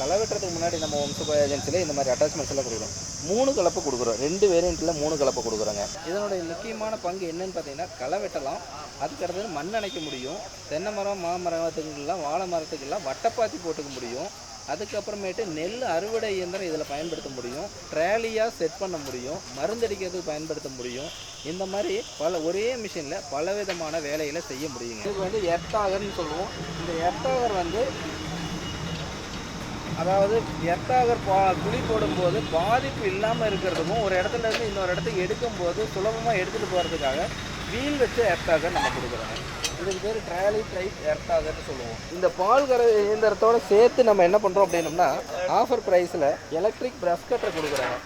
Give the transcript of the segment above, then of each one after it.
களை வெட்டுறதுக்கு முன்னாடி நம்ம வம்சபா ஏஜென்சியில் இந்த மாதிரி அட்டாச்மெண்ட்ஸ் எல்லாம் கொடுக்குறோம். மூணு கலப்பு கொடுக்குறோம். ரெண்டு வேரியண்ட்டில் மூணு கலப்பு கொடுக்குறோங்க. இதனுடைய முக்கியமான பங்கு என்னன்னு பார்த்தீங்கன்னா களை வெட்டலாம். அதுக்கடுத்தது மண் அணைக்க முடியும். தென்னை மரம் மாமரத்துக்கெல்லாம் வாழை மரத்துக்கெல்லாம் வட்டப்பாத்தி போட்டுக்க முடியும். அதுக்கப்புறமேட்டு நெல் அறுவடை இயந்திரம் இதில் பயன்படுத்த முடியும். ட்ராலியாக செட் பண்ண முடியும். மருந்தடிக்கிறதுக்கு பயன்படுத்த முடியும். இந்த மாதிரி பல ஒரே மிஷினில் பலவிதமான வேலைகளை செய்ய முடியுங்க. இதுக்கு வந்து எர்த்தாகர்னு சொல்லுவோம். இந்த எர்த்தாகர் வந்து அதாவது எர்த்தாகர் பா குழி போடும்போது பாதிப்பு இல்லாமல் இருக்கிறதுக்கும் ஒரு இடத்துல இருந்து இன்னொரு இடத்துக்கு எடுக்கும்போது சுலபமாக எடுத்துகிட்டு போகிறதுக்காக வீல் வச்சு எர்த்தாகர் நம்ம கொடுக்குறோம். இதுக்கு பேர் ட்ராலி டைப் எர்த்தாகர்னு சொல்லுவோம். இந்த பால் கர இயந்திரத்தோட சேர்த்து நம்ம என்ன பண்ணுறோம் அப்படின்னம்னா ஆஃபர் ப்ரைஸில் எலக்ட்ரிக் ப்ரஷ் கட்டர் கொடுக்குறாங்க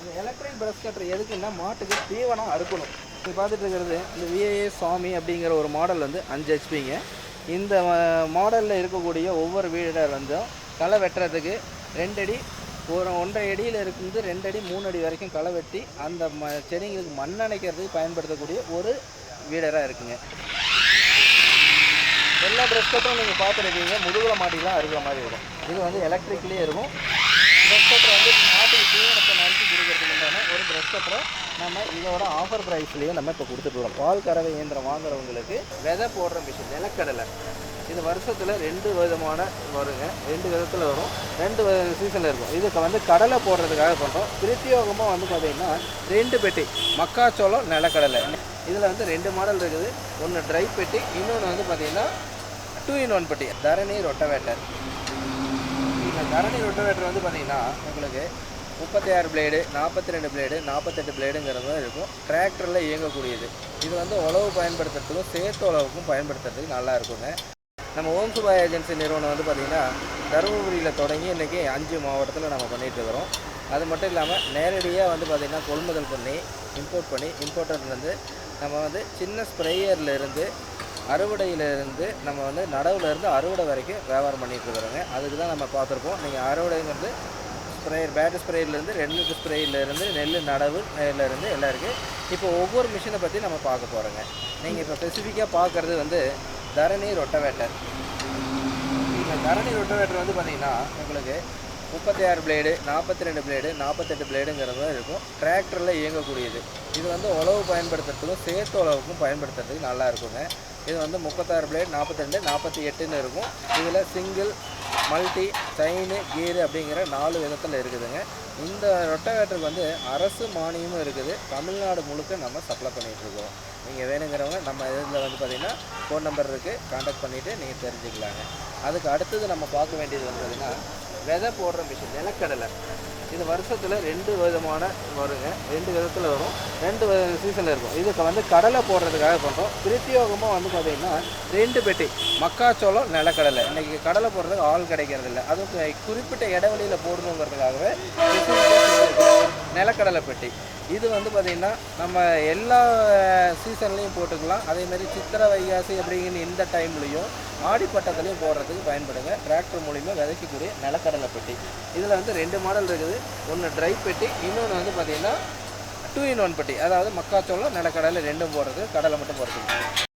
இந்த எலக்ட்ரிக் ப்ரஷ் கட்டர் எதுக்குன்னா மாட்டுக்கு தீவனம் அறுக்கணும். இப்போ பார்த்துட்டு இருக்கிறது இந்த விஏஏ சாமி அப்படிங்கிற ஒரு மாடல் வந்து அஞ்சு ஹெச்பிங்க இந்த மாடலில் இருக்கக்கூடிய ஒவ்வொரு வீடர் களை வெட்டுறதுக்கு ரெண்டடி ஒரு ஒன்றரை அடியில் இருந்து ரெண்டு அடி மூணு அடி வரைக்கும் களை வெட்டி அந்த ம செடிங்களுக்கு மண் அணைக்கிறதுக்கு பயன்படுத்தக்கூடிய ஒரு வீடராக இருக்குங்க. எல்லா ப்ரெஷ் கட்டும் நீங்கள் பார்த்துருக்கீங்க. முதுகுல மாட்டிலாம் இருக்கிற மாதிரி இருக்கும். இது வந்து எலக்ட்ரிக்லேயே இருக்கும் ப்ரெஷ் கட்டர் வந்து மாட்டுக்கு தீவனத்தை நறுக்கி கொடுக்கறதுக்கு உண்டான ஒரு ப்ரெஷ் கட்டரை நம்ம இதோட ஆஃபர் ப்ரைஸ்லேயே நம்ம இப்போ கொடுத்துட்டு வரோம். பால் கறவை இயந்திரம் வாங்குறவங்களுக்கு விதை போடுற மிஷின் நிலக்கடலை. இது வருஷத்தில் ரெண்டு விதமான வருங்க. ரெண்டு விதத்தில் வரும். ரெண்டு சீசனில் இருக்கும். இதுக்கு வந்து கடலை போடுறதுக்காக பண்ணுறோம் பிரத்யோகமாக வந்து பார்த்தீங்கன்னா ரெண்டு பெட்டி மக்காச்சோளம் நிலக்கடலை. இதில் வந்து ரெண்டு மாடல் இருக்குது. ஒன்று ட்ரை பெட்டி இன்னொன்று வந்து பார்த்திங்கன்னா டூ இன் ஒன் பெட்டி. தரணி ரொட்டவேட்டர். இந்த தரணி ரொட்டவேட்டர் வந்து பார்த்திங்கன்னா உங்களுக்கு முப்பத்தி ஆறு பிளேடு நாற்பத்தி ரெண்டு பிளேடு நாற்பத்தெட்டு பிளேடுங்கிறது இருக்கும். டிராக்டரில் இயங்கக்கூடியது. இது வந்து உழவு பயன்படுத்துறதுக்கும் சேர்த்து உழவுக்கும் பயன்படுத்துறதுக்கு நல்லா இருக்குங்க. நம்ம ஓம் சுபா ஏஜென்சி நிறுவனம் வந்து பார்த்திங்கன்னா தருமபுரியில் தொடங்கி இன்றைக்கி அஞ்சு மாவட்டத்தில் நம்ம பண்ணிகிட்டு இருக்கிறோம். அது மட்டும் இல்லாமல் நேரடியாக வந்து பார்த்திங்கன்னா கொள்முதல் பண்ணி இம்போர்ட் பண்ணி இம்போர்ட்டர்லேருந்து நம்ம வந்து சின்ன ஸ்ப்ரேயர்லேருந்து அறுவடையிலேருந்து நம்ம வந்து நடவுலேருந்து அறுவடை வரைக்கும் வியாபாரம் பண்ணிட்டு இருக்கிறோங்க. அதுக்கு தான் நம்ம பார்த்துருக்கோம். நீங்கள் அறுவடைங்கிறது ஸ்ப்ரேயர் பேட்டு ஸ்ப்ரேயர்லேருந்து ரெண்டு ஸ்ப்ரேயிலேருந்து நெல் நடவு இருந்து எல்லாம் இருக்குது இப்போ ஒவ்வொரு மிஷினை பற்றி நம்ம பார்க்க போகிறோங்க நீங்கள் இப்போ ஸ்பெசிஃபிக்காக பார்க்குறது வந்து தரணி ரொட்டவேட்டர். இந்த தரணி ரொட்டவேட்டர் வந்து பார்த்தீங்கன்னா உங்களுக்கு முப்பத்தி ஆறு பிளேடு நாற்பத்தி ரெண்டு பிளேடு நாற்பத்தெட்டு பிளேடுங்கிறது தான் இருக்கும் டிராக்டரில் இயங்கக்கூடியது. இது வந்து உழவு பயன்படுத்துறதுக்கும் சேர்த்து உழவுக்கும் பயன்படுத்துறதுக்கு நல்லா இருக்குங்க. இது வந்து முப்பத்தாறு பிளேடு நாற்பத்தி ரெண்டு நாற்பத்தி எட்டுன்னு இருக்கும். இதில் சிங்கிள் மல்டி செயினு கீரு அப்படிங்கிற நாலு விதத்தில் இருக்குதுங்க. இந்த ரொட்டவேட்டருக்கு வந்து அரசு மானியமும் இருக்குது. தமிழ்நாடு முழுக்க நம்ம சப்ளை பண்ணிகிட்ருக்கோம் நீங்கள் வேணுங்கிறவங்க நம்ம இதில் வந்து பார்த்திங்கன்னா ஃபோன் நம்பர் இருக்குது காண்டாக்ட் பண்ணிவிட்டு நீங்கள் தெரிஞ்சுக்கலாங்க. அதுக்கு அடுத்தது நம்ம பார்க்க வேண்டியது வந்து பார்த்திங்கன்னா விதை போடுற மிஷின் நிலக்கடலை. இது வருஷத்தில் ரெண்டு விதமான வருங்க. ரெண்டு விதத்தில் வரும். ரெண்டு சீசனில் இருக்கும். இதுக்கு வந்து கடலை போடுறதுக்காக பண்ணுறோம் பிரத்யோகமாக வந்து பார்த்திங்கன்னா ரெண்டு பெட்டி. மக்காச்சோளம் நிலக்கடலை. இன்றைக்கி கடலை போடுறதுக்கு ஆள் கிடைக்கிறது இல்லை அதுவும் குறிப்பிட்ட இடைவெளியில் போடணுங்கிறதுக்காகவே நிலக்கடலை பெட்டி இது வந்து பார்த்திங்கன்னா நம்ம எல்லா சீசன்லேயும் போட்டுக்கலாம். அதேமாதிரி சித்திரை வைகாசி அப்படிங்கிற இந்த டைம்லேயும் ஆடிப்பட்டத்துலேயும் போடுறதுக்கு பயன்படுங்க. டிராக்டர் மூலிமா விதைக்கக்கூடிய நிலக்கடலை பெட்டி இதில் வந்து ரெண்டு மாடல் இருக்குது. ஒன்று ட்ரை பெட்டி இன்னொன்று வந்து பார்த்திங்கன்னா டூ இன் ஒன் பெட்டி. அதாவது மக்காச்சோளம் நிலக்கடலை ரெண்டும் போடுறது கடலை மட்டும் போடுறது.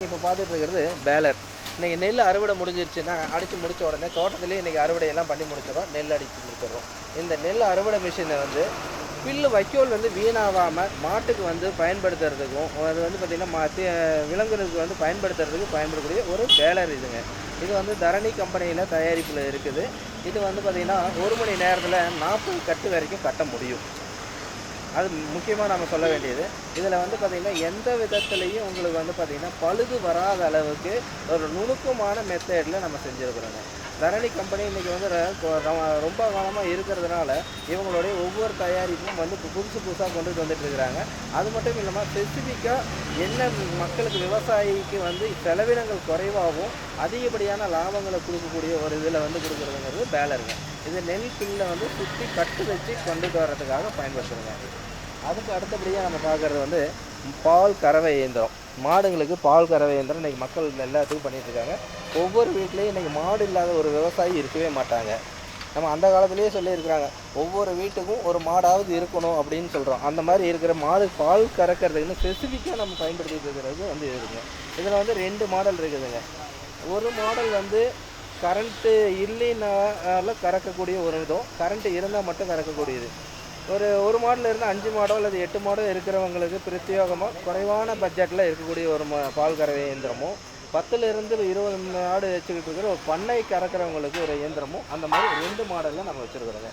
இப்போ பார்த்துட்டு இருக்கிறது பேலர் இன்றைக்கி நெல் அறுவடை முடிஞ்சிருச்சுன்னா அடித்து முடித்த உடனே தோட்டத்துலேயே இன்றைக்கி அறுவடையெல்லாம் பண்ணி முடிச்சிடும் நெல் அடித்து முடிச்சிடுறோம். இந்த நெல் அறுவடை மிஷினை வந்து பில்லு வைக்கோல் வந்து வீணாகாமல் மாட்டுக்கு வந்து பயன்படுத்துறதுக்கும் அது வந்து பார்த்திங்கன்னா மாற்றி விலங்குகளுக்கு வந்து பயன்படுத்துறதுக்கு பயன்படக்கூடிய ஒரு பேலர் இதுங்க. இது வந்து தரணி கம்பெனியில் தயாரிப்பில் இருக்குது. இது வந்து பார்த்திங்கன்னா ஒரு மணி நேரத்தில் நாற்பது கட்டு வரைக்கும் கட்ட முடியும். அது முக்கியமாக நம்ம சொல்ல வேண்டியது. இதில் வந்து பார்த்திங்கன்னா எந்த விதத்துலேயும் உங்களுக்கு வந்து பார்த்திங்கன்னா பழுது வராத அளவுக்கு ஒரு நுணுக்கமான மெத்தேடில் நம்ம செஞ்சுருக்குறோங்க. தரணி கம்பெனி இன்றைக்கி வந்து கொ- ரொம்ப காலமாக இருக்கிறதுனால இவங்களுடைய ஒவ்வொரு தயாரிப்பும் வந்து புதுசு புதுசாக கொண்டுட்டு வந்துட்டு இருக்கிறாங்க. அது மட்டும் இல்லாமல் ஸ்பெசிஃபிக்காக என்ன மக்களுக்கு விவசாயிக்கு வந்து செலவினங்கள் குறைவாகவும் அதிகப்படியான லாபங்களை கொடுக்கக்கூடிய ஒரு இதில் வந்து கொடுக்குறதுங்கிறது பேலருங்க. இது நெல் பில்லை வந்து சுற்றி கட்டு வச்சு கொண்டுட்டு வர்றதுக்காக பயன்படுத்துகிறாங்க அதுக்கு அடுத்தபடியாக நம்ம பார்க்குறது வந்து பால் கறவை இயந்திரம். மாடுங்களுக்கு பால் கறவை இயந்திரம் இன்றைக்கி மக்கள் எல்லாத்துக்கும் பண்ணிகிட்ருக்காங்க ஒவ்வொரு வீட்லேயும் இன்றைக்கி மாடு இல்லாத ஒரு விவசாயி இருக்கவே மாட்டாங்க. நம்ம அந்த காலத்துலேயே சொல்லியிருக்கிறாங்க. ஒவ்வொரு வீட்டுக்கும் ஒரு மாடாவது இருக்கணும் அப்படின்னு சொல்கிறோம் அந்த மாதிரி இருக்கிற மாடு பால் கறக்கிறதுக்குன்னு ஸ்பெசிஃபிக்காக நம்ம பயன்படுத்திட்டு இருக்கிறது வந்து இருக்குங்க இதில் வந்து ரெண்டு மாடல் இருக்குதுங்க. ஒரு மாடல் வந்து கரண்ட்டு இல்லைனால கறக்கக்கூடிய ஒரு இதுவும் கரண்ட்டு இருந்தால் மட்டும் கறக்கக்கூடியது. ஒரு ஒரு மாடல் இருந்து அஞ்சு மாடோ அல்லது எட்டு மாடோ இருக்கிறவங்களுக்கு பிரத்யேகமாக குறைவான பட்ஜெட்டில் இருக்கக்கூடிய ஒரு ம பால் கறவை இயந்திரமும் பத்துலேருந்து இருபது மாடு வச்சுக்கிட்டு இருக்கிற ஒரு பண்ணை கறக்கிறவங்களுக்கு ஒரு இயந்திரமும் அந்த மாதிரி ரெண்டு மாடலில் நம்ம வச்சுருக்குறோங்க.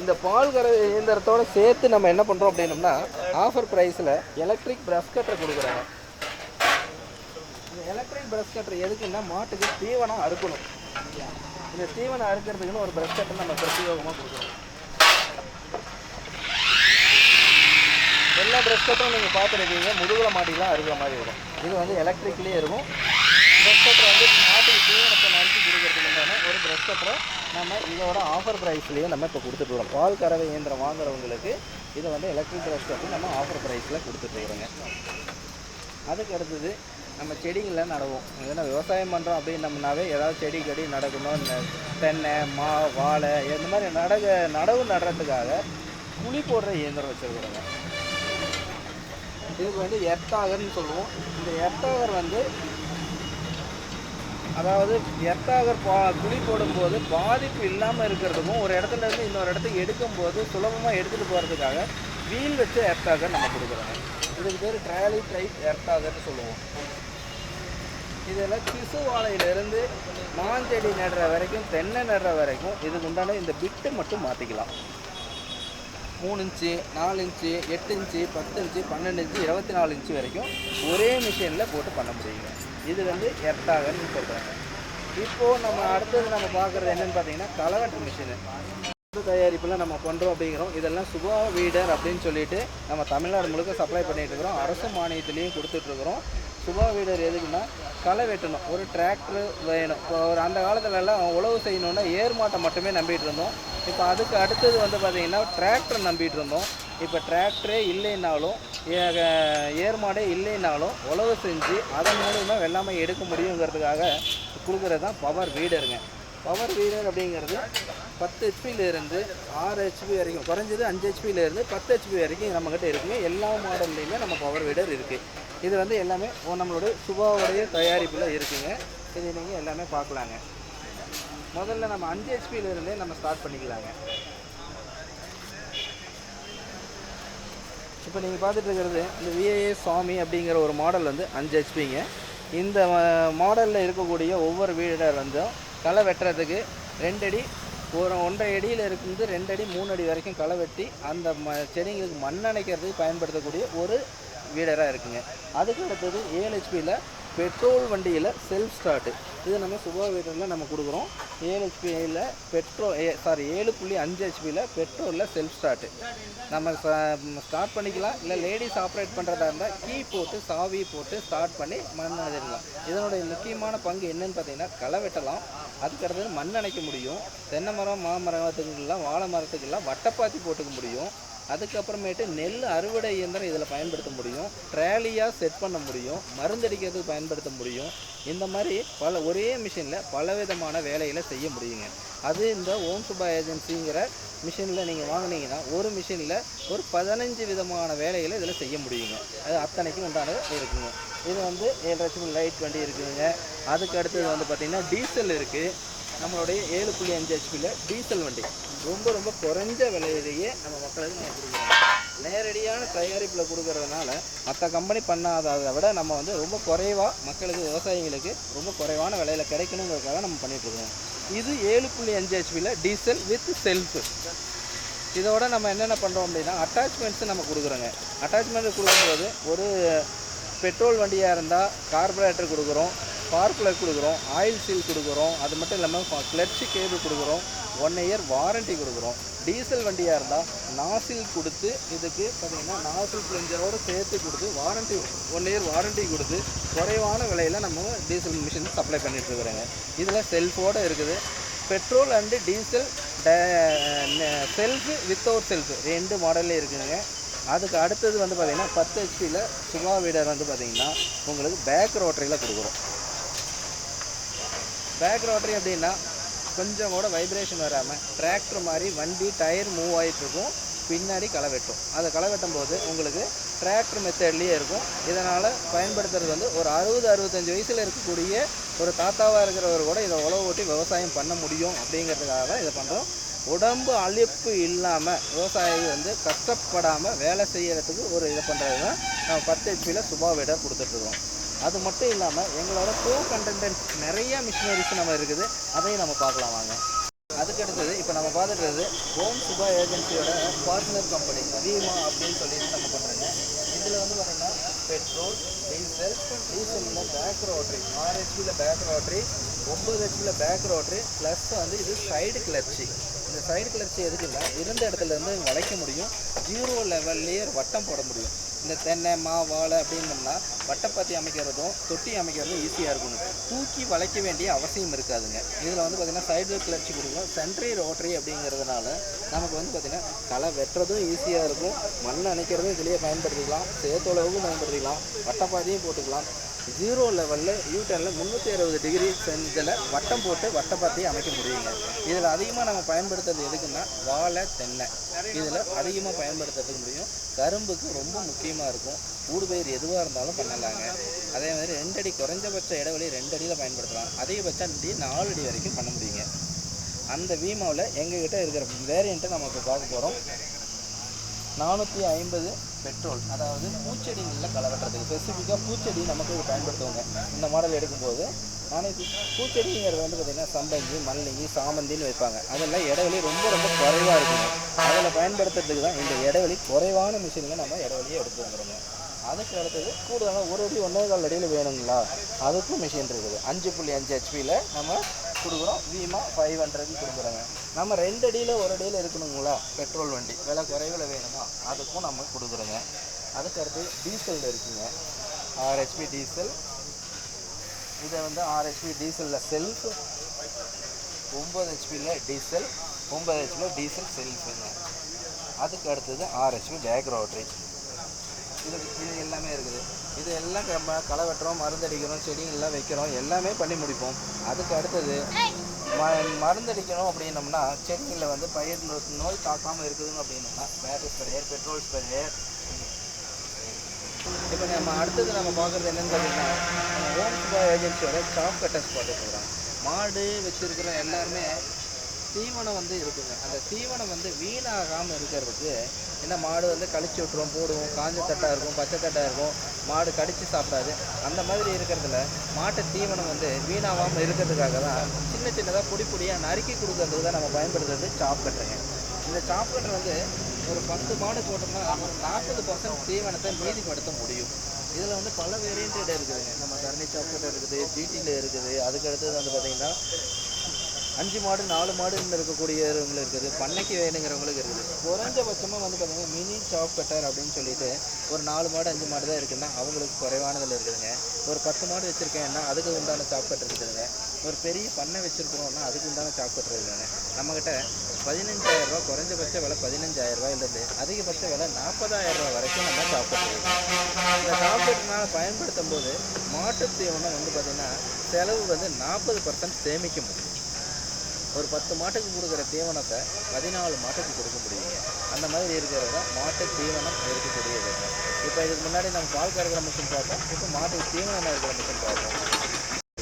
இந்த பால் கறவை இயந்திரத்தோட சேர்த்து நம்ம என்ன பண்ணுறோம் அப்படின்னம்னா ஆஃபர் ப்ரைஸில் எலக்ட்ரிக் ப்ரஷ் கட்டர் கொடுக்குறாங்க. இந்த எலக்ட்ரிக் ப்ரஷ் கட்டர் எதுக்குன்னா மாட்டுக்கு தீவனம் அறுக்கணும். இந்த தீவனம் அறுக்கிறதுக்குன்னு ஒரு ப்ரஷ் கட்டர் நம்ம பிரத்யோகமாக கொடுக்குறோம். எல்லா ட்ரெஸ் கட்டரும் நீங்கள் பார்த்துருக்கீங்க. முதுகில் மாட்டிலாம் அறுக்கிற மாதிரி இருக்கும் இது வந்து எலக்ட்ரிக்லேயே இருக்கும். ட்ரெஸ் கட்டர் வந்து மாட்டுக்கு தீவனத்தை நடத்தி கொடுக்கறதுக்கு உண்டான ஒரு ட்ரெஸ் கட்டரை நம்ம இதோட ஆஃபர் ப்ரைஸ்லேயே நம்ம இப்போ கொடுத்துட்டு வரோம் பால் கறவை இயந்திரம் வாங்குறவங்களுக்கு இது வந்து எலக்ட்ரிக் ட்ரெஸ் கட்டர் நம்ம ஆஃபர் ப்ரைஸில் கொடுத்துட்டு இருக்கிறோங்க அதுக்கு அடுத்தது நம்ம செடிகளை நடவோம். ஏன்னா விவசாயம் பண்ணுறோம் அப்படின்னம்னாவே ஏதாவது செடி கொடி நடக்கணும் இந்த தென்னை மா வாழை இந்த மாதிரி நடக நடவு நடுறதுக்காக குழி போடுற இயந்திரம் வச்சுருக்குறோங்க. இதுக்கு வந்து எர்த்தாகர்னு சொல்லுவோம். இந்த எர்த்தாகர் வந்து அதாவது எர்த்தாகர் பா குழி போடும்போது பாதிப்பு இல்லாமல் இருக்கிறதுக்கும் ஒரு இடத்துல இருந்து இன்னொரு இடத்துக்கு எடுக்கும்போது சுலபமாக எடுத்துகிட்டு போகிறதுக்காக வீல் வச்சு எர்த்தாகர் நம்ம கொடுக்குறாங்க இதுக்கு பேர் ட்ராலி ட்ரைப் எர்த்தாகர்னு சொல்லுவோம். இதில் கிசு வாழையிலேருந்து மாஞ்செடி நடுற வரைக்கும் தென்னை நடுற வரைக்கும் இதுக்கு உண்டான இந்த பிட்டு மட்டும் மாற்றிக்கலாம் மூணு இன்ச்சு நாலு இன்ச்சு எட்டு இன்ச்சு பத்து இன்ச்சு பன்னெண்டு இன்ச்சு இருபத்தி நாலு இன்ச்சு வரைக்கும் ஒரே மிஷினில் போட்டு பண்ண முடியுங்க. இது வந்து எர்த்தாகன்னு சொல்கிறாங்க இப்போது நம்ம அடுத்தது நம்ம பார்க்குறது என்னென்னு பார்த்தீங்கன்னா களைவெட்டு மிஷினு இந்த தயாரிப்பில் நம்ம பண்ணுறோம் அப்படிங்கிறோம். இதெல்லாம் சுபா வீடர் அப்படின்னு சொல்லிட்டு நம்ம தமிழ்நாடு முழுக்க சப்ளை பண்ணிகிட்டு இருக்கிறோம். அரசு மானியத்துலேயும் கொடுத்துட்ருக்குறோம் சுபா வீடர் எதுக்குன்னா களை வெட்டணும். ஒரு டிராக்டர் வேணும். இப்போ ஒரு அந்த காலத்துலலாம் உழவு செய்யணுன்னா ஏர் மாட்டை மட்டுமே நம்பிகிட்டு இருந்தோம். இப்போ அதுக்கு அடுத்தது வந்து பார்த்திங்கன்னா டிராக்டர் நம்பிட்டு இருந்தோம். இப்போ டிராக்டரே இல்லைன்னாலும் ஏர்மாடே ஏர் மாடே உழவு செஞ்சு அதன் மூலிமா வெள்ளாமை எடுக்க முடியுங்கிறதுக்காக கொடுக்குறது தான் பவர் வீடருங்க பவர் வீடர் அப்படிங்கிறது பத்து ஹெச்பியிலேருந்து ஆறு ஹெச்பி வரைக்கும் குறைஞ்சது அஞ்சு ஹெச்பியிலேருந்து பத்து ஹெச்பி வரைக்கும் நம்மக்கிட்ட இருக்குங்க. எல்லா மாடல்லையுமே நம்ம பவர் வீடர் இருக்குது இது வந்து எல்லாமே நம்மளுடைய நம்மளோட சுபாவுடைய தயாரிப்பில் இருக்குங்க. இது நீங்கள் எல்லாமே பார்க்கலாங்க. முதல்ல நம்ம அஞ்சு ஹெச்பியில் இருந்தே நம்ம ஸ்டார்ட் பண்ணிக்கலாங்க. இப்போ நீங்கள் பார்த்துட்டு இருக்கிறது இந்த விஏஏ சாமி அப்படிங்கிற ஒரு மாடல் வந்து அஞ்சு ஹெச்பிங்க இந்த மாடலில் இருக்கக்கூடிய ஒவ்வொரு வீடர் வந்தும் களை வெட்டுறதுக்கு ரெண்டு அடி ஒரு ஒன்றரை அடியில் இருந்து ரெண்டு அடி மூணு அடி வரைக்கும் களை வெட்டி அந்த ம செடிங்களுக்கு மண் அணைக்கிறதுக்கு பயன்படுத்தக்கூடிய ஒரு வீடராக இருக்குங்க. அதுக்கு அடுத்தது ஏழு ஹெச்பியில் பெட்ரோல் வண்டியில் செல்ஃப் ஸ்டார்ட்டு இது நம்ம சுபா நம்ம கொடுக்குறோம். ஏழு ஹெச்பியில் பெட்ரோல் சாரி ஏழு புள்ளி அஞ்சு ஹெச்பியில் பெட்ரோலில் செல்ஃப் ஸ்டார்ட்டு நம்ம ஸ்டார்ட் பண்ணிக்கலாம். இல்லை லேடிஸ் ஆப்ரேட் பண்ணுறதா இருந்தால் கீ போட்டு சாவி போட்டு ஸ்டார்ட் பண்ணி மண் அணைச்சிடலாம் இதனுடைய முக்கியமான பங்கு என்னன்னு பார்த்தீங்கன்னா களை வெட்டலாம். அதுக்கு அடுத்தது மண் அணைக்க முடியும். தென்னை மரம் மாமரத்துக்கெல்லாம் வாழை மரத்துக்கெல்லாம் வட்டப்பாத்தி போட்டுக்க முடியும். அதுக்கப்புறமேட்டு நெல் அறுவடை இயந்திரம் இதில் பயன்படுத்த முடியும். ட்ராலியாக செட் பண்ண முடியும். மருந்தடிக்கிறதுக்கு பயன்படுத்த முடியும். இந்த மாதிரி பல ஒரே மிஷினில் பலவிதமான வேலைகளை செய்ய முடியுங்க. அது இந்த ஓம் சுபா ஏஜென்சிங்கிற மிஷினில் நீங்கள் வாங்குனீங்கன்னா ஒரு மிஷினில் ஒரு பதினஞ்சு விதமான வேலைகளை இதில் செய்ய முடியுங்க. அது அத்தனைக்கும் உண்டானது இருக்குங்க. இது வந்து ஏழு லட்சம் லைட் வண்டி இருக்குதுங்க. அதுக்கு அடுத்தது வந்து பார்த்திங்கன்னா டீசல் இருக்குது நம்மளுடைய ஏழு புள்ளி அஞ்சு ஹெச்பியில் டீசல் வண்டி. ரொம்ப ரொம்ப குறைஞ்ச விலையிலேயே நம்ம மக்களுக்கு நம்ம கொடுக்குறோம். நேரடியான தயாரிப்பில் கொடுக்கறதுனால மற்ற கம்பெனி பண்ணாததை விட நம்ம வந்து ரொம்ப குறைவாக மக்களுக்கு விவசாயிகளுக்கு ரொம்ப குறைவான விலையில் கிடைக்கணுங்கிறதுக்காக நம்ம பண்ணிகிட்ருக்கோம் இது ஏழு புள்ளி அஞ்சு ஹெச்பியில் டீசல் வித் செல்ஃபு இதோட நம்ம என்னென்ன பண்ணுறோம் அப்படின்னா அட்டாச்மெண்ட்ஸு நம்ம கொடுக்குறோங்க. அட்டாச்மெண்ட் கொடுக்கும்போது ஒரு பெட்ரோல் வண்டியாக இருந்தால் கார்பரேட்டர் கொடுக்குறோம் ஸ்பார்க் கொடுக்குறோம் ஆயில் சீல் கொடுக்குறோம் அது மட்டும் இல்லாமல் கிளர்ச்சி கேபிள் கொடுக்குறோம். ஒன் இயர் வாரண்டி கொடுக்குறோம். டீசல் வண்டியாக இருந்தால் நாசில் கொடுத்து இதுக்கு பார்த்தீங்கன்னா நாசில் பிளஞ்சரோடு சேர்த்து கொடுத்து வாரண்டி ஒன் இயர் வாரண்டி கொடுத்து குறைவான விலையில் நம்ம டீசல் மிஷின் சப்ளை பண்ணிகிட்ருக்குறோங்க இதில் செல்ஃபோடு இருக்குது. Petrol and diesel self without self ரெண்டு மாடல்லே இருக்குதுங்க அதுக்கு அடுத்தது வந்து பார்த்திங்கன்னா பத்து ஹெச்பியில் சுகா வீடர் வந்து பார்த்திங்கன்னா உங்களுக்கு பேக் ரோட்டரியில் கொடுக்குறோம். பேக் ரோட்டரி அப்படின்னா கொஞ்சம் கூட வைப்ரேஷன் வராமல் டிராக்டர் மாதிரி வண்டி டயர் மூவ் ஆகிட்டு இருக்கும் பின்னாடி களை வெட்டும். அதை களை வெட்டும் போது உங்களுக்கு டிராக்டர் மெத்தட்லேயே இருக்கும். இதனால் பயன்படுத்துறது வந்து ஒரு அறுபது அறுபத்தஞ்சு வயசில் இருக்கக்கூடிய ஒரு தாத்தாவாக இருக்கிறவர் கூட இதை உழவு ஓட்டி விவசாயம் பண்ண முடியும் அப்படிங்கிறதுக்காக தான் இதை பண்ணுறோம் உடம்பு அழிப்பு இல்லாமல் விவசாயி வந்து கஷ்டப்படாமல் வேலை செய்கிறதுக்கு ஒரு இதை பண்ணுறது தான் நம்ம பத்து ஹெச்பியில் சுபாவிடம் கொடுத்துட்ருக்கோம் அது மட்டும் இல்லாமல் எங்களோட கோ கண்டென்ட் நிறைய மிஷினரிஸ் நம்ம இருக்குது. அதையும் நம்ம பார்க்கலாம் வாங்க. அதுக்கு அடுத்தது இப்போ நம்ம பார்த்துட்டு ஓம் சுபா ஏஜென்சியோட பார்ட்னர் கம்பெனி வீமா அப்படின்னு சொல்லிட்டு நம்ம பண்ணுறோங்க இதில் வந்து பார்த்தீங்கன்னா பெட்ரோல் டீசல் டீசலில் பேக் ரோட்ரி ஆறு ஹெச்பியில் பேக் ரோட்ரி ஒம்பது ஹெச்பியில் பேக் ரோட்ரி ப்ளஸ் வந்து இது சைடு கிளர்ச்சி இந்த சைடு கிளர்ச்சி எதுக்குன்னா இருந்த இடத்துல இருந்து வளைக்க முடியும். ஜீரோ லெவல்லையே வட்டம் போட முடியும். இந்த தென்னை மா வாழை அப்படின்னம்னா வட்டப்பாத்தி அமைக்கிறதும் தொட்டி அமைக்கிறதும் ஈஸியாக இருக்கணும். தூக்கி வளைக்க வேண்டிய அவசியம் இருக்காதுங்க. இதில் வந்து பார்த்திங்கன்னா சைடு கிளர்ச்சி கொடுக்கும். சென்ட்ரி ரோட்டரி அப்படிங்கிறதுனால நமக்கு வந்து பார்த்திங்கன்னா களை வெட்டுறதும் ஈஸியாக இருக்கும். மண் அணைக்கிறதும் இதுலேயே பயன்படுத்திக்கலாம். சேத்தளவுக்கும் பயன்படுத்திக்கலாம். வட்டப்பாதையும் போட்டுக்கலாம். ஜீரோ லெவலில் யூட்டனில் முந்நூற்றி அறுபது டிகிரி செஞ்சில் வட்டம் போட்டு வட்டப்பாத்தையும் அமைக்க முடியுங்க. இதில் அதிகமாக நம்ம பயன்படுத்துறது எதுக்குன்னா வாழை தென்னை. இதில் அதிகமாக பயன்படுத்துறதுக்கு முடியும். கரும்புக்கு ரொம்ப முக்கியமாக இருக்கும். ஊடுபயிர் எதுவாக இருந்தாலும் பண்ணலாங்க. அதே மாதிரி ரெண்டு அடி குறைஞ்சபட்ச இடைவெளி ரெண்டு அடியில் பயன்படுத்தலாம். அதிகபட்சம் அடி நாலு அடி வரைக்கும் பண்ண முடியுங்க. அந்த வீமாவில் எங்ககிட்ட இருக்கிற வேரியண்ட்டை நம்ம இப்போ பார்க்க போகிறோம் நானூற்றி ஐம்பது பெட்ரோல் அதாவது பூச்செடிகளில் களை வெட்டுறதுக்கு ஸ்பெசிஃபிக்காக பூச்செடி நமக்கு இது பயன்படுத்துவாங்க. இந்த மாடல் எடுக்கும்போது நானூற்றி பூச்செடிங்கிறது வந்து பார்த்திங்கன்னா சம்பங்கி மல்லிகை சாமந்தின்னு வைப்பாங்க. அதெல்லாம் இடைவெளி ரொம்ப ரொம்ப குறைவாக இருக்குங்க. அதில் பயன்படுத்துறதுக்கு தான் இந்த இடைவெளி குறைவான மிஷினில் நம்ம இடைவெளியை எடுத்து வந்துடுங்க அதுக்கு அடுத்தது கூடுதலாக ஒரு அடி ஒன்றே கால் அடியில் வேணுங்களா? அதுக்கும் மிஷின் இருக்குது. அஞ்சு புள்ளி அஞ்சு ஹெச்பியில் நம்ம கொடுக்குறோம். வீமா ஃபைவ் ஹண்ட்ரட்னு கொடுக்குறோங்க. நம்ம ரெண்டு அடியில் ஒரு அடியில் இருக்கணுங்களா? பெட்ரோல் வண்டி. விலை குறைவில் வேணுமா? அதுக்கும் நம்ம கொடுக்குறோங்க. அதுக்கு அடுத்து டீசல் இருக்குங்க ஆர்ஹெச்பி டீசல். இதை வந்து ஆர்ஹெச்பி டீசலில் செல்ஃப் ஒம்பது ஹெச்பியில் டீசல் ஒம்பது ஹெச்பியில் டீசல் செல்ஃபுங்க அதுக்கு அடுத்தது ஆர்ஹெச்பி பேக் ரோட்ரி இது இது எல்லாமே இருக்குது. இது எல்லாம் நம்ம களை வெட்டுறோம் மருந்தடிக்கிறோம் செடிங்கள்லாம் வைக்கிறோம் எல்லாமே பண்ணி முடிப்போம். அதுக்கு அடுத்தது ம மருந்தடிக்கணும் அப்படின்னம்னா செடிகளில் வந்து பயிர் நோய் தாக்காமல் இருக்குதுன்னு அப்படின்னம்னா பேட்டரி ஸ்ப்ரேயர் பெட்ரோல் ஸ்ப்ரேயர். இப்போ நம்ம அடுத்தது நம்ம பார்க்குறது என்னென்னு பார்த்தீங்கன்னா ஹோம் சுபா ஏஜென்சியோட சாப் கட்டர்ஸ் பார்த்துட்டு மாடு வச்சுருக்கிற எல்லாருமே தீவனம் வந்து இருக்குங்க. அந்த தீவனம் வந்து வீணாகாமல் இருக்கிறதுக்கு என்ன மாடு வந்து கழிச்சு விட்டுரும் போடுவோம். காஞ்ச தட்டாக இருக்கும் பச்சை தட்டாக இருக்கும். மாடு கடித்து சாப்பிடாது. அந்த மாதிரி இருக்கிறதுல மாட்டு தீவனம் வந்து வீணாகாமல் இருக்கிறதுக்காக தான் சின்ன சின்னதாக பொடி பொடியாக நறுக்கி கொடுக்கறதுக்கு தான் நம்ம பயன்படுத்துறது சாப் கட்டுறங்க இந்த சாப் கட்டர் வந்து ஒரு பத்து மாடு போட்டோம்னா ஒரு நாற்பது பர்சன்ட் தீவனத்தை மீதிப்படுத்த முடியும். இதில் வந்து பல வேரியன்ட் இருக்குதுங்க. நம்ம கரணி சாப்பிட்டு இருக்குது ஜிடியில் இருக்குது. அதுக்கு அடுத்தது வந்து பார்த்திங்கன்னா அஞ்சு மாடு நாலு மாடுன்னு இருக்கக்கூடியவங்களுக்கு இருக்குது. பண்ணைக்கு வேணுங்கிறவங்களுக்கு இருக்குது. குறைஞ்சபட்சமாக வந்து பார்த்திங்கன்னா மினி சாப் கட்டர் அப்படின்னு சொல்லிட்டு ஒரு நாலு மாடு அஞ்சு மாடு தான் இருக்குதுன்னா அவங்களுக்கு குறைவானதில் இருக்குதுங்க. ஒரு பத்து மாடு வச்சுருக்கேன்னா அதுக்கு உண்டான சாப் கட்டர் இருக்குதுங்க. ஒரு பெரிய பண்ணை வச்சுருக்கிறோம்னா அதுக்கு உண்டான சாப் கட்டர் இருக்குதுங்க. நம்மக்கிட்ட பதினஞ்சாயிரரூபா குறைஞ்சபட்ச விலை பதினஞ்சாயிரம் ரூபாயிலேருந்து அதிகபட்ச விலை நாற்பதாயிரரூபா வரைக்கும் நம்ம சாப்பிட்றோம் இந்த சாப்பிட்றதுனால பயன்படுத்தும் போது மாட்டுத்தீவனம் வந்து பார்த்திங்கன்னா செலவு வந்து நாற்பது பர்சன்ட் சேமிக்க முடியும். ஒரு பத்து மாட்டுக்கு கொடுக்குற தீவனத்தை பதினாலு மாட்டுக்கு கொடுக்க முடியும். அந்த மாதிரி இருக்கிறது தான் மாட்டு தீவனம் இருக்கக்கூடியது. இப்போ இதுக்கு முன்னாடி நம்ம பால் கறக்கிற மிஷின் பார்த்தோம். இப்போ மாட்டுக்கு தீவனம் இருக்கிற மிஷின் பார்த்தோம்.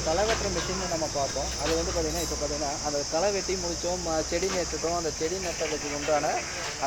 களை வெட்டுற மிஷின் நம்ம பார்த்தோம். அது வந்து பார்த்திங்கன்னா இப்போ பார்த்திங்கன்னா அந்த களை வெட்டி முடித்தோம் செடி நட்டுட்டோம். அந்த செடி நட்டதுக்கு உண்டான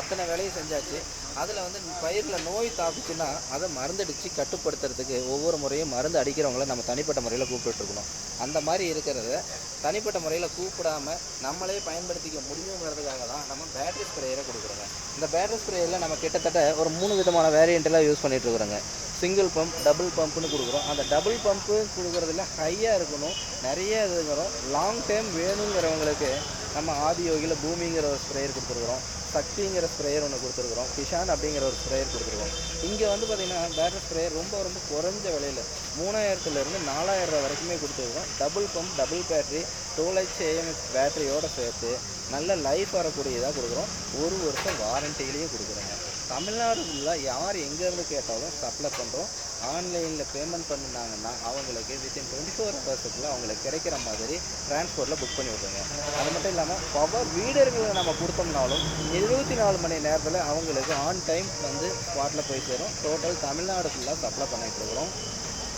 அத்தனை வேலையும் செஞ்சாச்சு. அதில் வந்து பயிரில் நோய் தாக்குச்சுன்னா அதை மருந்தடித்து கட்டுப்படுத்துறதுக்கு ஒவ்வொரு முறையும் மருந்து அடிக்கிறவங்கள நம்ம தனிப்பட்ட முறையில் கூப்பிட்டுருக்கணும். அந்த மாதிரி இருக்கிறத தனிப்பட்ட முறையில் கூப்பிடாம நம்மளே பயன்படுத்திக்க முடியுங்கிறதுக்காக தான் நம்ம பேட்டரி ஸ்ப்ரேயரை கொடுக்குறோங்க. இந்த பேட்டரி ஸ்ப்ரேயரில் நம்ம கிட்டத்தட்ட ஒரு மூணு விதமான வேரியண்ட்டெல்லாம் யூஸ் பண்ணிகிட்ருக்குறோங்க இருக்கிறோங்க சிங்கிள் பம்ப் டபுள் பம்ப்னு கொடுக்குறோம். அந்த டபுள் பம்ப்பு கொடுக்குறதுல ஹையாக இருக்கணும். நிறைய இதுங்கிறோம் லாங் டைம் வேணுங்கிறவங்களுக்கு நம்ம ஆதியோகியில் பூமிங்கிற ஒரு ஸ்ப்ரேயர் கொடுத்துருக்குறோம். சக்திங்கிற ஸ்ப்ரேயர் ஒன்று கொடுத்துருக்குறோம். கிஷான் அப்படிங்கிற ஒரு ஸ்ப்ரேயர் கொடுத்துருக்கோம். இங்கே வந்து பார்த்திங்கன்னா பேட்டர் ஸ்ப்ரேயர் ரொம்ப ரொம்ப குறைஞ்ச விலையில் மூணாயிரத்துலேருந்து நாலாயிரம் ரூபா வரைக்குமே கொடுத்துருக்கோம். டபுள் பம்ப் டபுள் பேட்டரி டோலைச் ஏஎம்எஸ் பேட்டரியோடு சேர்த்து நல்ல லைஃப் வரக்கூடியதாக கொடுக்குறோம். ஒரு வருஷம் வாரண்டிலையும் கொடுக்குறோங்க. தமிழ்நாடு ஃபுல்லாக யார் எங்கேருந்து கேட்டாலும் சப்ளை பண்ணுறோம் ஆன்லைனில் பேமெண்ட் பண்ணினாங்கன்னா அவங்களுக்கு வித்தின் டுவெண்ட்டி ஃபோர் ஹவர்ஸுக்குள்ளே அவங்களுக்கு கிடைக்கிற மாதிரி டிரான்ஸ்போர்ட்டில் புக் பண்ணி விட்ருங்க அது மட்டும் இல்லாமல் பவர் வீடர்களை நம்ம கொடுத்தோம்னாலும் இருபத்தி நாலு மணி நேரத்தில் அவங்களுக்கு ஆன் டைம் வந்து ஸ்பாட்டில் போய் சேரும். டோட்டல் தமிழ்நாடு ஃபுல்லாக சப்ளை பண்ணிட்டு இருக்கிறோம்.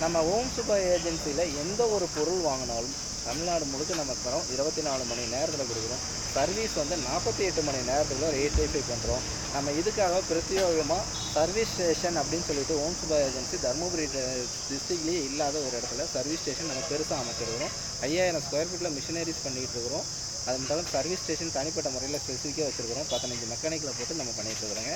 நம்ம ஓம் சுபா ஏஜென்சியில் எந்த ஒரு பொருள் வாங்கினாலும் தமிழ்நாடு முழுக்க நம்ம தரோம் இருபத்தி நாலு மணி நேரத்தில் கொடுக்குறோம். சர்வீஸ் வந்து நாற்பத்தி எட்டு மணி நேரத்தில் ரேட் வெரிஃபை பண்ணுறோம் நம்ம இதுக்காக பிரத்யோகமாக சர்வீஸ் ஸ்டேஷன் அப்படின்னு சொல்லிட்டு ஓம் சுபா ஏஜென்சி தருமபுரி டிஸ்ட்ரிக்ட்லேயே இல்லாத ஒரு இடத்துல சர்வீஸ் ஸ்டேஷன் நம்ம பெருசாக அமைச்சிருக்கிறோம். ஐயாயிரம் ஸ்கொயர் ஃபீட்டில் மிஷினரிஸ் பண்ணிகிட்டு இருக்கிறோம். அது மட்டும் சர்வீஸ் ஸ்டேஷன் தனிப்பட்ட முறையில் ஸ்பெசிஃபிக்காக வச்சுருக்கிறோம். பதினஞ்சு மெக்கானிக்கில் போட்டு நம்ம பண்ணிகிட்டு இருக்கிறோங்க.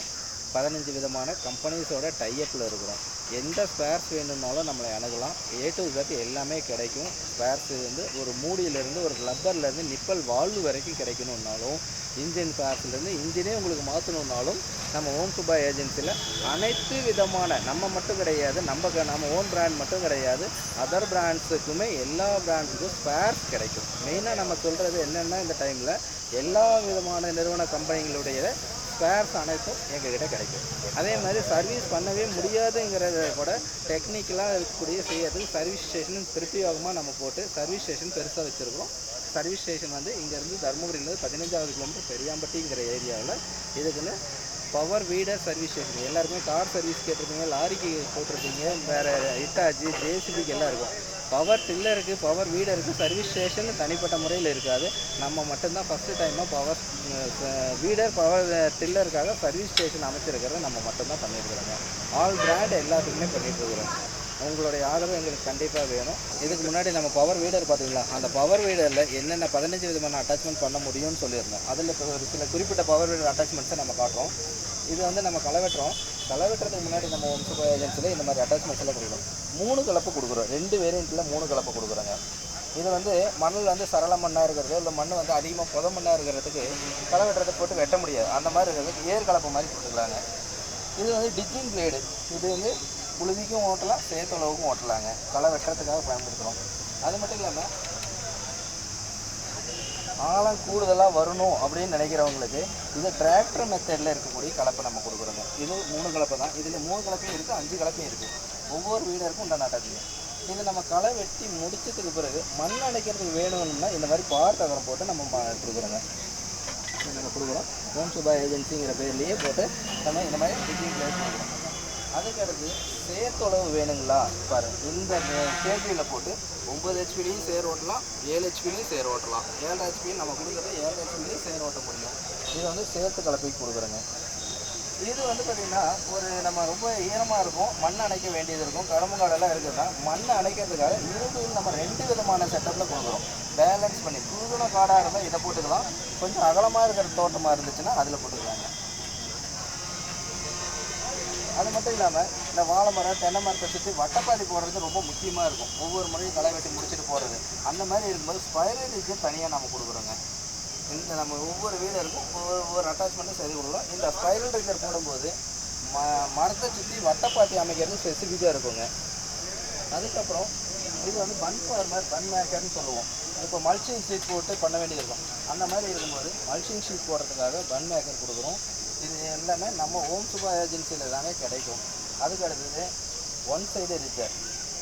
பதினஞ்சு விதமான கம்பெனிஸோட டைஅப்பில் இருக்கிறோம். எந்த ஸ்பேர்ஸ் வேணும்னாலும் நம்மளை அணுகலாம். ஏ டு இசட் எல்லாமே கிடைக்கும். ஸ்பேர்ஸ் வந்து ஒரு மூடியிலேருந்து ஒரு லப்பர்லேருந்து நிப்பல் வால்வு வரைக்கும் கிடைக்கணுன்னாலும் இன்ஜின் ஸ்பேர்ஸ்லேருந்து இன்ஜினே உங்களுக்கு மாற்றணுன்னாலும் நம்ம ஓம் சுபா ஏஜென்சியில் அனைத்து விதமான நம்ம மட்டும் கிடையாது நம்ம க- நம்ம ஓன் பிராண்ட் மட்டும் கிடையாது அதர் பிராண்ட்ஸுக்குமே எல்லா பிராண்ட்ஸுக்கும் ஸ்பேர்ஸ் கிடைக்கும். மெயினாக நம்ம சொல்கிறது என்னென்னா இந்த டைமில் எல்லா விதமான நிறுவன கம்பெனிகளுடைய ஸ்பேர்ஸ் அனைத்தும் எங்ககிட்ட கிடைக்கும். அதே மாதிரி சர்வீஸ் பண்ணவே முடியாதுங்கிறத கூட டெக்னிக்கலாக இருக்கக்கூடிய செய்யறதுக்கு சர்வீஸ் ஸ்டேஷன் பிரத்யோகமாக நம்ம போட்டு சர்வீஸ் ஸ்டேஷன் பெருசாக வச்சுருக்கோம். சர்வீஸ் ஸ்டேஷன் வந்து இங்கேருந்து தருமபுரியிலேருந்து பதினஞ்சாவது கிலோமீட்டர் பெரியாம்பட்டிங்கிற ஏரியாவில் இதுக்குன்னு பவர் வீடர் சர்வீஸ் ஸ்டேஷன் எல்லாருமே கார் சர்வீஸ் கேட்டிருப்பீங்க லாரிக்கு போட்டிருப்பீங்க வேறு ஹிட்டாச்சி ஜேசிபிக்கு எல்லாம் இருக்கும். பவர் டில்லருக்கு பவர் வீடருக்கு சர்வீஸ் ஸ்டேஷன் தனிப்பட்ட முறையில் இருக்காது. நம்ம மட்டும்தான் ஃபஸ்ட்டு டைமாக பவர் வீடர் பவர் டில்லருக்காக சர்வீஸ் ஸ்டேஷன் அமைச்சிருக்கிறத நம்ம மட்டும்தான் பண்ணியிருக்கிறோங்க. ஆல் பிராண்ட் எல்லாத்துக்குமே பண்ணிட்டுருக்கிறோம். உங்களுடைய ஆதரவு எங்களுக்கு கண்டிப்பாக வேணும். இதுக்கு முன்னாடி நம்ம பவர் வீடர் பார்த்தீங்களா அந்த பவர் வீடரில் என்னென்ன பதினஞ்சு விதமான அட்டாச்மெண்ட் பண்ண முடியும்னு சொல்லியிருந்தோம். அதில் இப்போ ஒரு சில குறிப்பிட்ட பவர் வீடர் அட்டாச்மெண்ட்ஸை நம்ம காட்டுறோம். இது வந்து நம்ம களை வெட்டுறோம். களை வெட்டுறதுக்கு முன்னாடி நம்ம ஒன்சு ஏஜென்சியில் இந்த மாதிரி அட்டாச்மெண்ட்ஸ் எல்லாம் மூணு கலப்பு கொடுக்குறோம். ரெண்டு வேரியண்ட்டில் மூணு கலப்பு கொடுக்குறோங்க. இது வந்து மண்ணில் வந்து சரள மண்ணாக இருக்கிறது இல்லை மண் வந்து அதிகமாக புத மண்ணாக இருக்கிறதுக்கு களை வெட்டுறதை போட்டு வெட்ட முடியாது. அந்த மாதிரி இருக்கிறதுக்கு ஏர் கலப்பு மாதிரி போட்டுக்கலாங்க இது வந்து டிச்சிங் பிளேடு இது வந்து புழுதிக்கும் ஓட்டலாம் சேத்தளவுக்கும் ஓட்டலாங்க. களை வெட்டுறதுக்காக பயன்படுத்துகிறோம் அது மட்டும் இல்லாமல் ஆழம் கூடுதலாக வரணும் அப்படின்னு நினைக்கிறவங்களுக்கு இது டிராக்டர் மெத்தடில் இருக்கக்கூடிய கலப்பை நம்ம கொடுக்குறோங்க. இது மூணு கலப்பை தான். இதில் மூணு கலப்பையும் இருக்குது அஞ்சு கலப்பையும் இருக்குது ஒவ்வொரு வீடருக்கும் உண்டான அட்டாச்சுங்க இது. நம்ம களை வெட்டி முடிச்சதுக்கு பிறகு மண் அடைக்கிறதுக்கு வேணும்னா இந்த மாதிரி பார் தகரம் போட்டு நம்ம கொடுக்குறோங்க இது நம்ம கொடுக்குறோம். ஹோம் சுபா ஏஜென்சிங்கிற பேர்லேயே போட்டு நம்ம இந்த மாதிரி டிக்கிங் பிளேஸ் கொடுக்குறோம். அதுக்கடுத்து சேர்த்தளவு வேணுங்களா? பாரு இந்த கேள்வியில் போட்டு ஒம்பது ஹெச்பிலையும் சேர் ஓட்டலாம் ஏழு ஹெச்பிலையும் சேர் ஓட்டலாம். ஏழு ஹெச்பி நம்ம கொடுக்குறது ஏழு ஹெச்பிலையும் சேர் ஓட்ட முடியும். இது வந்து சேர்த்து கலப்பைக்கு கொடுக்குறோங்க. இது வந்து பார்த்திங்கன்னா ஒரு நம்ம ரொம்ப ஈரமாக இருக்கும் மண் அணைக்க வேண்டியது இருக்கும் கடமுங்காடெல்லாம் இருக்குதுன்னா மண் அணைக்கிறதுக்காக இரும்புகள் நம்ம ரெண்டு விதமான செட்டப்பில் கொடுக்குறோம். பேலன்ஸ் பண்ணி குறுகுன காடாக இருந்தால் இதை போட்டுக்கலாம். கொஞ்சம் அகலமாக இருக்கிற தோட்டமாக இருந்துச்சுன்னா அதில் போட்டுக்கலாங்க. அது மட்டும் இல்லாமல் இந்த வாழை மரம் தென்னை மரத்தை சுற்றி வட்டப்பாதி போடுறது ரொம்ப முக்கியமாக இருக்கும். ஒவ்வொரு முறையும் களை வெட்டி முடிச்சுட்டு போகிறது அந்த மாதிரி இருக்கும்போது ஸ்பைரல் தனியாக நம்ம கொடுக்குறோங்க. இந்த நம்ம ஒவ்வொரு வீடருக்கும் ஒவ்வொரு ஒவ்வொரு அட்டாச்மெண்ட்டும் சரி கொடுக்கலாம். இந்த ஸ்பைரல் ரீஜர் போடும்போது ம மரத்தை சுற்றி வட்டப்பாத்தி அமைக்கிறது ஸ்பெசிஃபிக்காக இருக்குங்க. அதுக்கப்புறம் இது வந்து பன் ஃபார்மர் பன் மேக்கர்னு சொல்லுவோம். இப்போ மல்ச்சிங் ஷீட் போட்டு பண்ண வேண்டியது இருக்கும். அந்த மாதிரி இருக்கும்போது மல்ச்சிங் ஷீட் போடுறதுக்காக பன் மேக்கர் கொடுக்குறோம். இது எல்லாமே நம்ம ஓம் சுபா ஏஜென்சியில் தாங்க கிடைக்கும். அதுக்கு அடுத்தது ஒன் சைடு ரிப்பேர்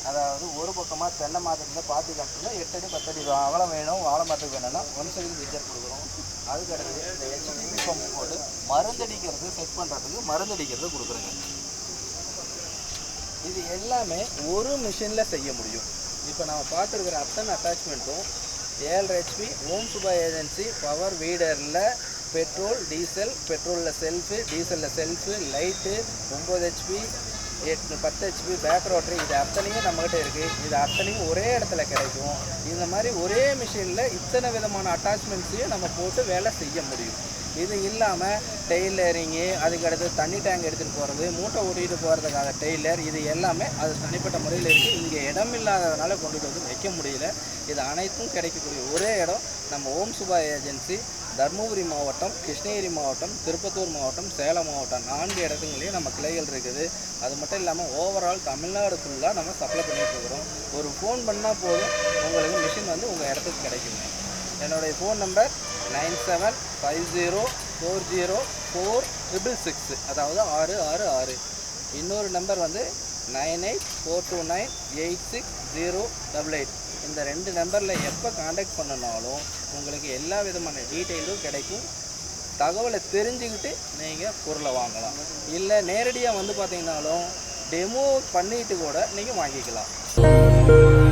அதாவது ஒரு பக்கமாக தென்னை மரத்துல பாத்தி காமிச்சில் எட்டு அடி பத்து அடி அகலம் வேணும். வாழை மரத்துக்கு வேணும்னா ஒன் சைடு ரிப்பேர் கொடுக்குறோம் அதுக்கு அடுத்தது இந்த ஹெச்டிபி பம்ப் போட்டு மருந்தடிக்கிறது செட் பண்ணுறதுக்கு மருந்தடிக்கிறது கொடுக்குறேங்க. இது எல்லாமே ஒரு மிஷினில் செய்ய முடியும். இப்போ நம்ம பார்த்துருக்குற அத்தனை அட்டாச்மெண்ட்டும் ஏழரை HP Om Subha agency power வீடரில் petrol diesel பெட்ரோலில் செல்ஃபு டீசலில் செல்ஃபு லைட்டு ஒம்பது ஹெச்பி எட்டு பத்து ஹெச்பி பேக் ரோட்டரி இது அத்தனையும் நம்மகிட்ட இருக்குது இது அத்தனையும் ஒரே இடத்துல கிடைக்கும். இந்த மாதிரி ஒரே மிஷினில் இத்தனை விதமான அட்டாச்மெண்ட்ஸையும் நம்ம போட்டு வேலை செய்ய முடியும். இது இல்லாமல் டெய்லரிங்கு அதுக்கடுத்து தண்ணி டேங்க் எடுத்துகிட்டு போகிறது மூட்டை ஓட்டிகிட்டு போகிறதுக்காக டெய்லர் இது எல்லாமே அது தனிப்பட்ட முறையில் இருக்குது இங்கே இடம் இல்லாததுனால கொண்டுட்டு வந்து வைக்க முடியல. இது அனைத்தும் கிடைக்கக்கூடிய ஒரே இடம் நம்ம ஓம் சுபா ஏஜென்சி தருமபுரி மாவட்டம் கிருஷ்ணகிரி மாவட்டம் திருப்பத்தூர் மாவட்டம் சேலம் மாவட்டம் நான்கு இடத்துங்களையும் நம்ம கிளைகள் இருக்குது. அது மட்டும் இல்லாமல் ஓவரால் தமிழ்நாடு ஃபுல்லாக நம்ம சப்ளை பண்ணிட்டு இருக்கிறோம். ஒரு ஃபோன் பண்ணால் போதும். உங்களுக்கு மிஷின் வந்து உங்கள் இடத்துக்கு கிடைக்குங்க. என்னுடைய phone number nine seven five zero four zero four triple six. அதாவது ஆறு ஆறு ஆறு. இன்னொரு நம்பர் வந்து nine eight four two nine eight six zero double eight. இந்த ரெண்டு நம்பரில் எப்போ காண்டாக்ட் பண்ணனாலும் உங்களுக்கு எல்லா விதமான டீட்டெயிலும் கிடைக்கும். தகவலை தெரிஞ்சுக்கிட்டு நீங்கள் பொருளை வாங்கலாம். இல்லை நேரடியாக வந்து பார்த்தீங்கன்னாலும் டெமோ பண்ணிட்டு கூட நீங்கள் வாங்கிக்கலாம்.